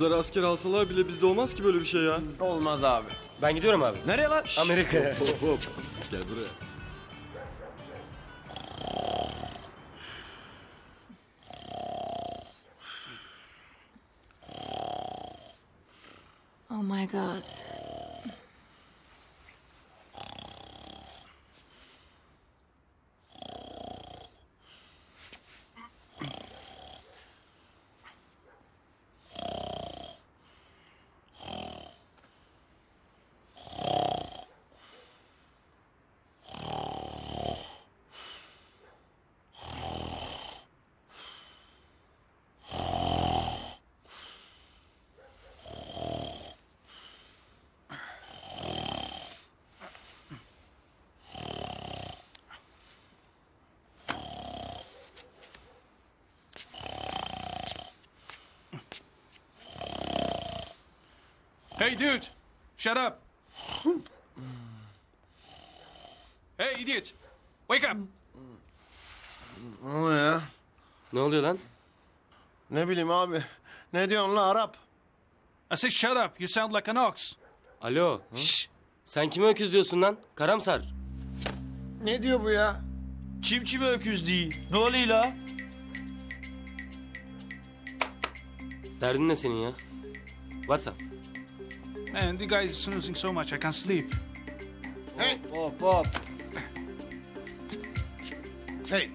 Bunları asker alsalar bile bizde olmaz ki böyle bir şey ya. Olmaz abi. Ben gidiyorum abi. Nereye lan? Amerika'ya. Hop hop. Gel buraya. Oh my god. Hey, dude! Shut up! hey, idiot! Wake up! Ne oluyor ya? ne oluyor lan? Ne bileyim abi. Ne diyorsun lan Arap? I said shut up! You sound like an ox! Alo. Şş. Sen kime öküz diyorsun lan? Karamsar. Ne diyor bu ya? Çim çime öküz değil. Ne oluyor la? Derdin ne senin ya? What's up? Man, the guy is snoozing so much I can't sleep. Hop hop. Hey.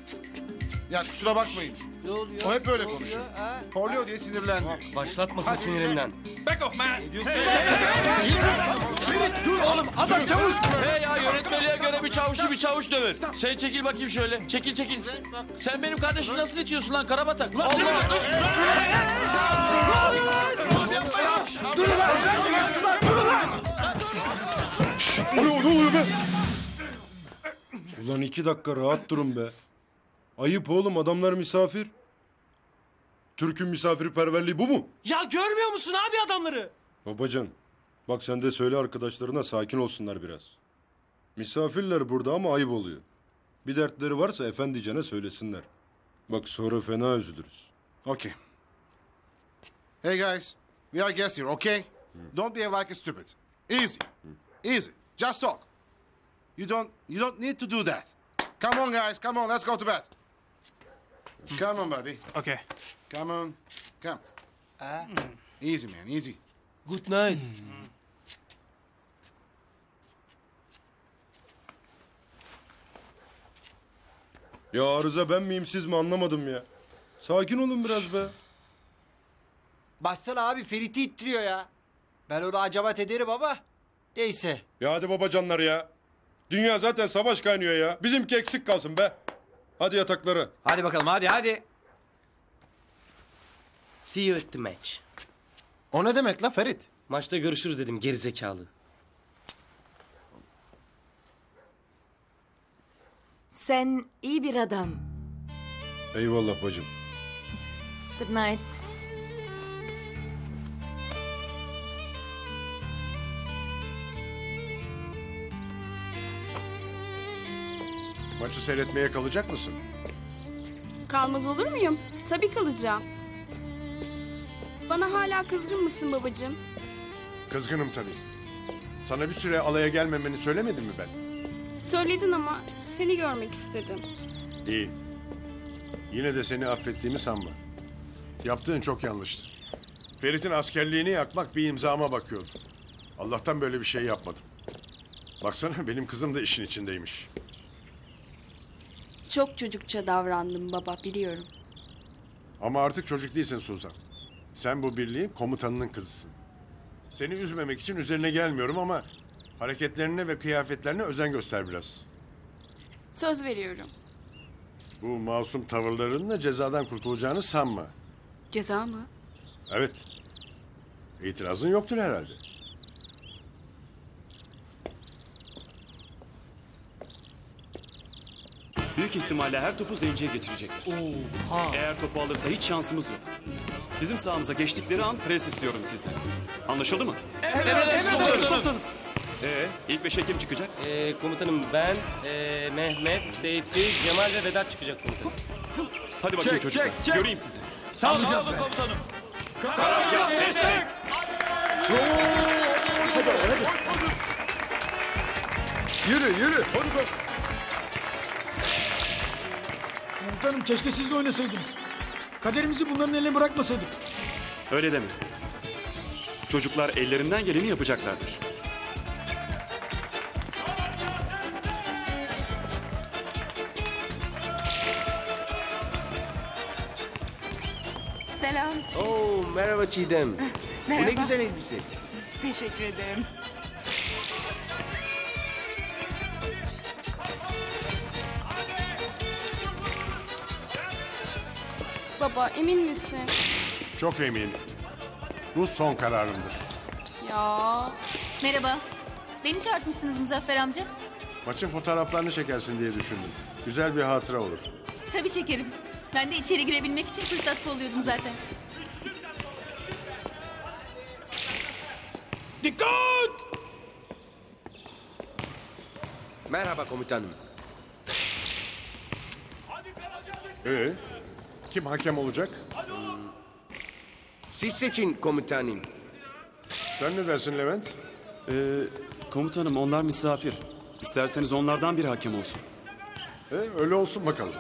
Ya kusura bakmayın. Ne oluyor? O hep böyle Ne konuşuyor. ha? Horluyor diye sinirlendi. Başlatmasın sinirinden. Back off, man! He ya yönetmeliğe göre bir çavuşu bir çavuş döver. Sen çekil bakayım şöyle. Çekil çekil. Sen benim kardeşimi nasıl itiyorsun lan karabatak? Lan Allah! Ulan iki dakika rahat durun be. Ayıp oğlum adamlar misafir. Türk'ün misafirperverliği bu mu? Ya görmüyor musun abi adamları? Babacan bak sen de söyle arkadaşlarına sakin olsunlar biraz. Misafirler burada ama ayıp oluyor. Bir dertleri varsa efendicene söylesinler. Bak sonra fena üzülürüz. Okay. Hey guys. We are guests here, okay? Don't behave like a stupid. Easy. Easy. Just talk. You don't you don't need to do that. Come on guys, come on, let's go to bed. Come on, buddy. Okay. Come on. Come. Easy man, easy. Good night. Ya arıza ben miyim siz mi anlamadım ya. Sakin olun biraz be. Bassana abi Ferit'i ittiriyor ya. Ben onu acabat ederim ama. Neyse. Ya hadi babacanlar ya. Dünya zaten savaş kaynıyor ya. Bizimki eksik kalsın be. Hadi yataklara. Hadi bakalım hadi hadi. See you at the match. O ne demek la Ferit? Maçta görüşürüz dedim gerizekalı. Sen iyi bir adam. Eyvallah bacım. Good night. Maçı seyretmeye kalacak mısın? Kalmaz olur muyum? Tabii kalacağım. Bana hala kızgın mısın babacığım? Kızgınım tabii. Sana bir süre alaya gelmemeni söylemedim mi ben? Söyledin ama seni görmek istedim. İyi. Yine de seni affettiğimi sanma. Yaptığın çok yanlıştı. Ferit'in askerliğini yakmak bir imzama bakıyordu. Allah'tan böyle bir şey yapmadım. Baksana benim kızım da işin içindeymiş. Çok çocukça davrandım baba biliyorum. Ama artık çocuk değilsin Suzan. Sen bu birliğin komutanının kızısın. Seni üzmemek için üzerine gelmiyorum ama hareketlerine ve kıyafetlerine özen göster biraz. Söz veriyorum. Bu masum tavırlarınla cezadan kurtulacağını sanma. Ceza mı? Evet. İtirazın yoktur herhalde. Büyük ihtimalle her topu zenciye geçirecekler. Eğer topu alırsa hiç şansımız yok. Bizim sahamıza geçtikleri an pres istiyorum sizden. Anlaşıldı mı? Evet komutanım. Ee, ilk beşe kim çıkacak? Ee, komutanım ben, ee, Mehmet, Seyfi, Cemal ve Vedat çıkacak komutanım. Hadi bakayım Çek, çocuklar. çek, çek. Göreyim sizi. Sağ olun komutanım. Karargah destek. Yürü yürü. Hadi be. Komutanım keşke siz de oynasaydınız. Kaderimizi bunların eline bırakmasaydık. Öyle deme. Çocuklar ellerinden geleni yapacaklardır. Selam. Oo merhaba Çiğdem. Bu ne güzel elbise. Teşekkür ederim. Baba emin misin? Çok eminim. Bu son kararımdır. Ya. Merhaba. Beni çağırtmışsınız Muzaffer amca. Maçın fotoğraflarını çekersin diye düşündüm. Güzel bir hatıra olur. Tabii çekerim. Ben de içeri girebilmek için fırsat kolluyordum zaten. Dikkat! Merhaba komutanım. Ee, kim hakem olacak? Siz seçin komutanım. Sen ne dersin Levent? Ee, komutanım onlar misafir. İsterseniz onlardan bir hakem olsun. Ee, öyle olsun bakalım.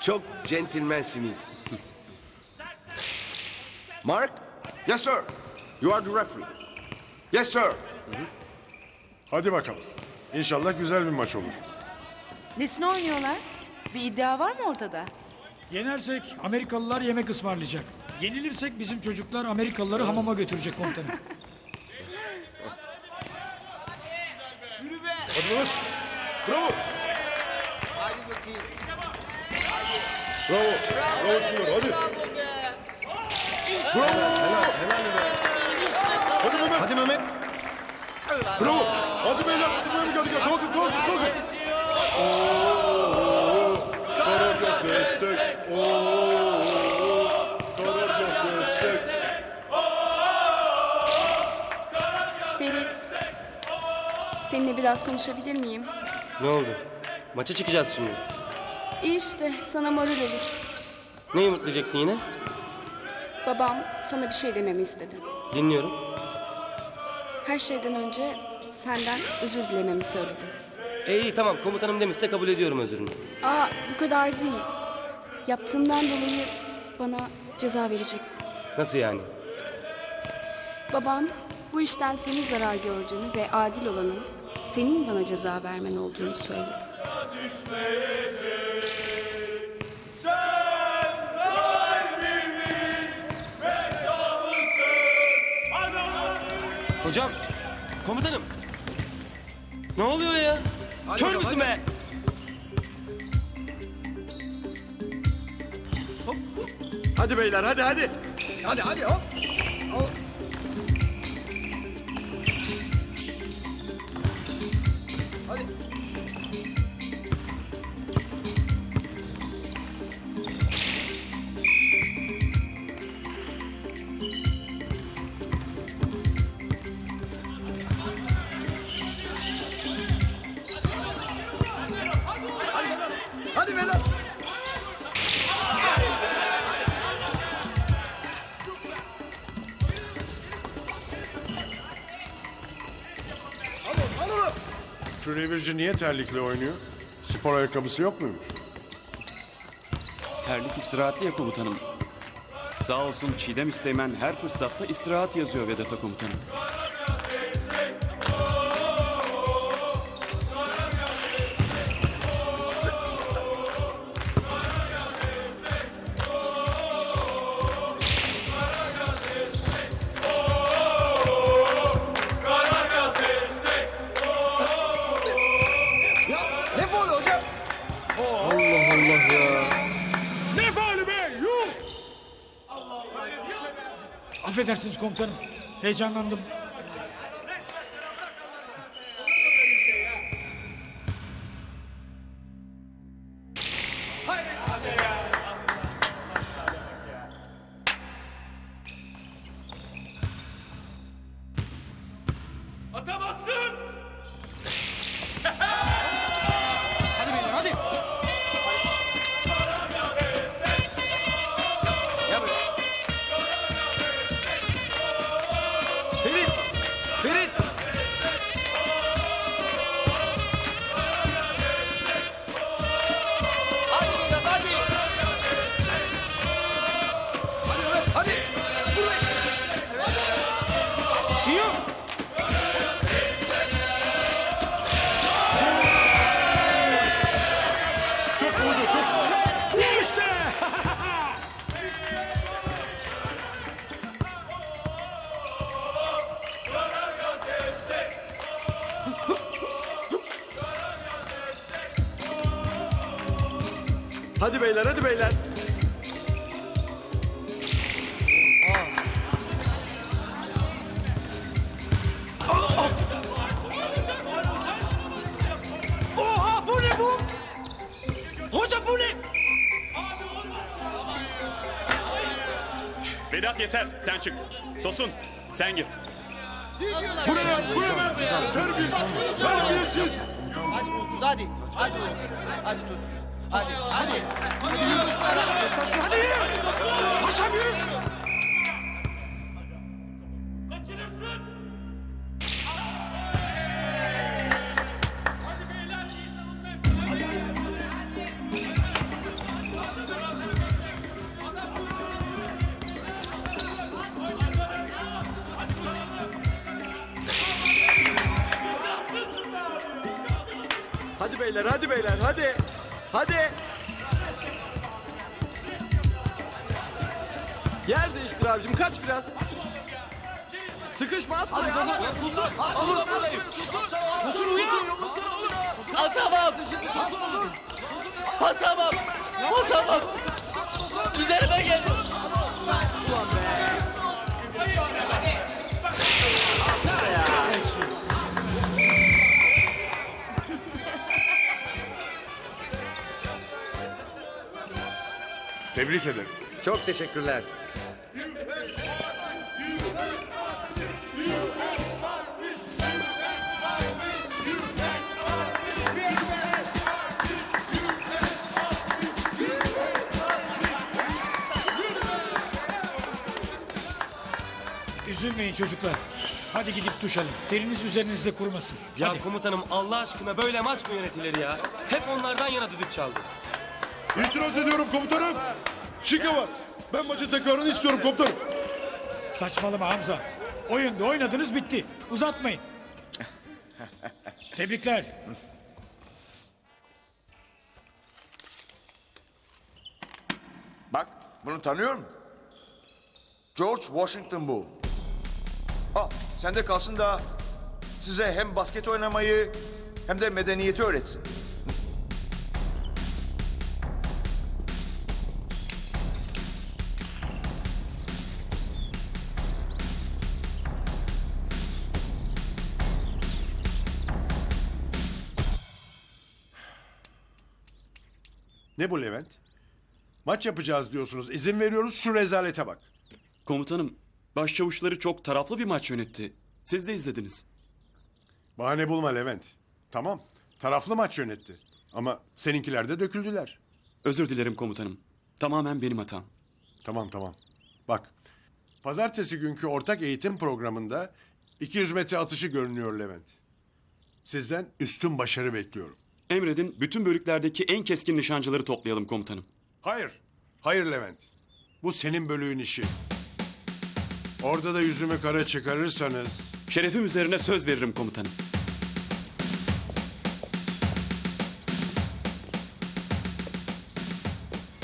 Çok centilmensiniz. Mark? Yes, sir. You are the referee. Yes, sir. Hadi bakalım. İnşallah güzel bir maç olur. Nesine oynuyorlar? Bir iddia var mı ortada? Yenersek Amerikalılar yemek ısmarlayacak. Yenilirsek bizim çocuklar Amerikalıları hamama götürecek komutanım. Bravo. Bravo. Bravo Şunlar hadi. Bravo. Hadi Mehmet. Hadi Mehmet. Bravo. Hadi beyler. Hadi Mehmet. Hadi biraz konuşabilir miyim? Ne oldu? Maça çıkacağız şimdi. İyi işte sana moral olur. Ne yumurtlayacaksın yine? Babam sana bir şey dememi istedi. Dinliyorum. Her şeyden önce senden özür dilememi söyledi. E, iyi tamam komutanım demişse kabul ediyorum özrünü. Aa bu kadar değil. Yaptığımdan dolayı bana ceza vereceksin. Nasıl yani? Babam bu işten senin zarar gördüğünü ve adil olanın senin bana ceza vermen olduğunu söyledi. Hocam, komutanım. Ne oluyor ya? Kör müsün be? Hadi beyler, hadi hadi. Hadi hadi hop. Şu revirci niye terlikle oynuyor? Spor ayakkabısı yok muymuş? Terlik istirahatli ya komutanım. Sağ olsun Çiğdem Üsteğmen her fırsatta istirahat yazıyor Vedat'a komutanım. Affedersiniz komutanım. Heyecanlandım. Hadi Hadi beyler hadi beyler. Oha bu ne bu? Hoca bu ne? Vedat yeter. Sen çık. Tosun sen gir. Buraya, buraya. Terbiye, terbiyesiz. Hadi hadi. Hadi. Hadi Dursun. Hadi. Hadi. Hadi yürü ustara. Hadi yürü. Paşam yürü. Hadi beyler hadi beyler hadi. Hadi. Yer değiştir abicim kaç biraz. Sıkışma atma ya. Tosun uyan. Atamam. Basamam. Basamam. Üzerime geliyor. Tebrik ederim. Çok teşekkürler. Üzülmeyin çocuklar. Hadi gidip duş alın. Teriniz üzerinizde kurumasın. Ya Hadi. komutanım Allah aşkına böyle maç mı yönetilir ya? Hep onlardan yana düdük çaldı. İtiraz ediyorum komutanım. Şike var. Ben maçın tekrarını istiyorum komutanım. Saçmalama Hamza. Oyunda oynadınız bitti. Uzatmayın. Tebrikler. Bak bunu tanıyor musun? George Washington bu. Al sen de kalsın da size hem basket oynamayı hem de medeniyeti öğretsin. Ne bu Levent? Maç yapacağız diyorsunuz. İzin veriyoruz şu rezalete bak. Komutanım başçavuşları çok taraflı bir maç yönetti. Siz de izlediniz. Bahane bulma Levent. Tamam. Taraflı maç yönetti. Ama seninkiler de döküldüler. Özür dilerim komutanım. Tamamen benim hatam. Tamam tamam. Bak. Pazartesi günkü ortak eğitim programında 200 metre atışı görünüyor Levent. Sizden üstün başarı bekliyorum. Emredin bütün bölüklerdeki en keskin nişancıları toplayalım komutanım. Hayır. Hayır Levent. Bu senin bölüğün işi. Orada da yüzümü kara çıkarırsanız Şerefim üzerine söz veririm komutanım.